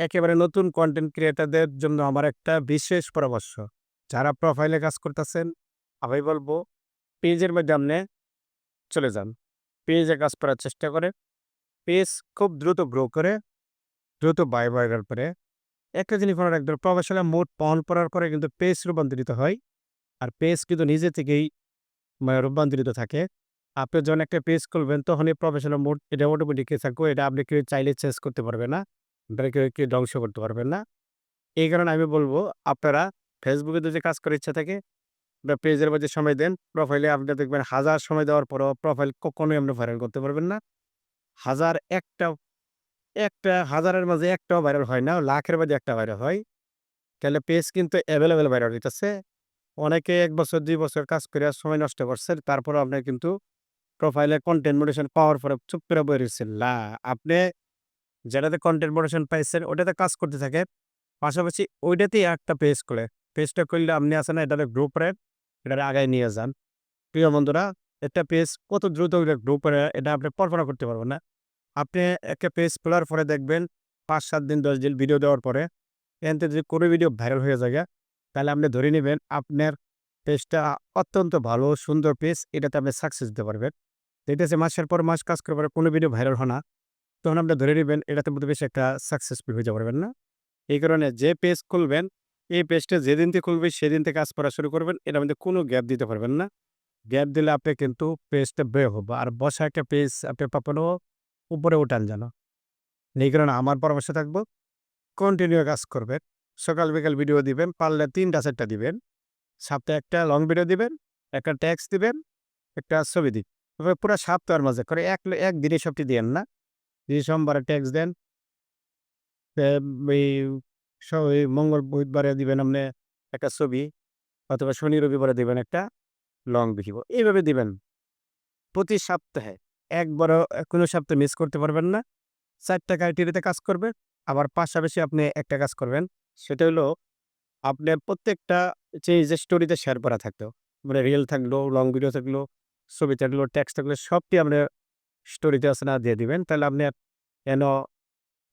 একেবারে নতুন কন্টেন্ট ক্রিয়েটারদের জন্য আমার একটা বিশেষ পরামর্শ। যারা প্রোফাইলে কাজ করতেছেন, আমি বলব, পেজের মধ্যে আপনি চলে যান। পেজে কাজ করার চেষ্টা করে। পেজ খুব দ্রুত গ্রো করে, দ্রুত বাই বার্গার করে একটা জিনিস করার একদম প্রফেশনাল মোড পালন করার পরে কিন্তু পেজ রূপান্তরিত হয়। আর পেজ কিন্তু নিজে থেকেই মানে রূপান্তরিত থাকে। আপনি যখন একটা পেজ খুলবেন, তখনই প্রফেশনাল মোড, এটা অটোমেটিক থাকবে, এটা আপনি কেউ চাইলে চেঞ্জ করতে পারবে না। কেউ ধ্বংস করতে পারবেন না। এই কারণে আমি বলব, আপনারা ফেসবুকে যদি কাজ করার ইচ্ছা থাকে বা পেজের মধ্যে সময় দেন প্রোফাইলে আপনি দেখবেন হাজার সময় দেওয়ার পরও প্রোফাইল কখনোই আপনি ভাইরাল করতে পারবেন না। হাজার একটা একটা, হাজারের মাঝে একটাও ভাইরাল হয় না, লাখের মাঝে একটা ভাইরাল হয়। তাহলে পেজ কিন্তু অ্যাভেলেবেল ভাইরাল হইতেছে। অনেকে এক বছর, দুই বছর কাজ করে সময় নষ্ট করছে তারপরে আপনার কিন্তু প্রোফাইলে কন্টেন্ট মোডেশন পাওয়ার পরে চুপ করে বই রয়েছেন লা আপনি যেটাতে কন্টেন্ট মোডেশন পাইছেন, ওটাতে কাজ করতে থাকে। পাশাপাশি ওইটাতেই একটা পেজ করে পেজটা করলে আপনি আছেন এটাতে গ্রুপের এটাতে আগায় নিয়ে যান। প্রিয় বন্ধুরা, একটা পেজ কত দ্রুত গ্রুপের এটা আপনি কল্পনা করতে পারবেন না। আপনি একটা পেজ খোলার পরে দেখবেন পাঁচ, সাত দিন, দশ দিন ভিডিও দেওয়ার পরে এনতে যদি কোনো ভিডিও ভাইরাল হয়ে যায় তাহলে আপনি ধরে নেবেন আপনার পেজটা অত্যন্ত ভালো, সুন্দর পেজ এটাতে আপনি সাকসেস দিতে পারবেন। এটা হচ্ছে মাসের পর মাস কাজ করার পরে কোনো ভিডিও ভাইরাল হয় না। তখন আপনি ধরে নেবেন এটাতে মধ্যে বেশি একটা সাকসেসফুল হয়ে যেতে পারবেন না। এই কারণে যে পেজ খুলবেন, এই পেজটা যেদিন থেকে খুলবে সেদিন থেকে কাজ করা শুরু করবেন, এটার মধ্যে কোনো গ্যাপ দিতে পারবেন না। গ্যাপ দিলে আপনি কিন্তু পেজটা বের হব। আর বসা একটা পেজ আপনি পাবেনও উপরে উঠান যেন। এই কারণে আমার পরামর্শ থাকব কন্টিনিউ কাজ করবেন। সকাল বিকাল ভিডিও দিবেন, পারলে তিনটা চারটা দিবেন। সপ্তাহে একটা লং ভিডিও দিবেন, একটা ট্যাক্স দিবেন, একটা ছবি দিন তবে পুরো সপ্তাহের মাঝে করে এক এক দিনে সবটি দিয়েন না। যদি সোমবারে ট্যাক্স দেন। এই মঙ্গল বুধবারে দিবেন আপনি একটা ছবি অথবা শনি রবিবারে দিবেন একটা লং ভিডিও এইভাবে দিবেন। প্রতি সপ্তাহে একবারও কোনো সপ্তাহে মিস করতে পারবেন না। চারটা ক্রাইটেরিয়াতে কাজ করবে। আবার পাশাপাশি আপনি একটা কাজ করবেন। সেটা হলো আপনার প্রত্যেকটা যে যে স্টোরিতে শেয়ার করা থাকতো মানে রিল থাকল লং ভিডিও থাকল, ছবি থাকল ট্যাক্স থাকল, সবটি আপনি স্টোরিতে আছে না, দিয়ে দিবেন। তাহলে আপনি এন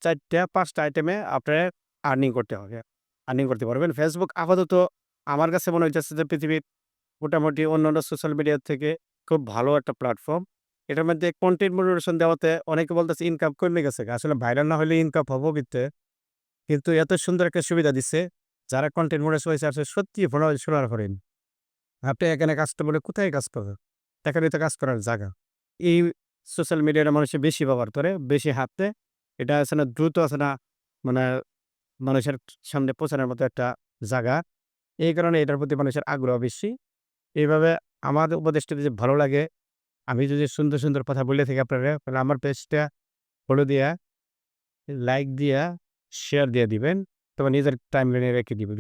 চারটা, পাঁচটা আইটেমে আপনার আর্নিং করতে হবে আর্নিং করতে পারবেন। ফেসবুক আপাতত আমার কাছে মনে হচ্ছে যে পৃথিবীর মোটামুটি অন্যান্য সোশ্যাল মিডিয়া থেকে খুব ভালো একটা প্ল্যাটফর্ম এটার মধ্যে কন্টেন্ট মনিটেশন দেওয়াতে অনেকে বলতেছে ইনকাম কমে গেছে। আসলে ভাইরাল না হলে ইনকাম হব বিতে কিন্তু এত সুন্দর একটা সুবিধা দিচ্ছে যারা কন্টেন্ট মনিটেশন হয়েছে আসলে সত্যি ভালো শোনার করেন আপনি এখানে কাজটা বলে কোথায় কাজ করবেন? এখানে তো কাজ করার জায়গা। এই সোশ্যাল মিডিয়াটা মানুষের বেশি ব্যবহার করে, বেশি হাতে এটা আছে না, দ্রুত আছে না মানে মানুষের সামনে পৌঁছানোর মতো একটা জায়গা। এই কারণে এটার প্রতি মানুষের আগ্রহ বেশি। এইভাবে আমার উপদেশটা যদি ভালো লাগে, আমি যদি সুন্দর সুন্দর কথা বলে থাকি আপনারা, তাহলে আমার পেজটা ফলো দিয়া লাইক দিয়া শেয়ার দিয়ে দিবেন, তবে নিজের টাইম লাইনে রেখে দিবেন।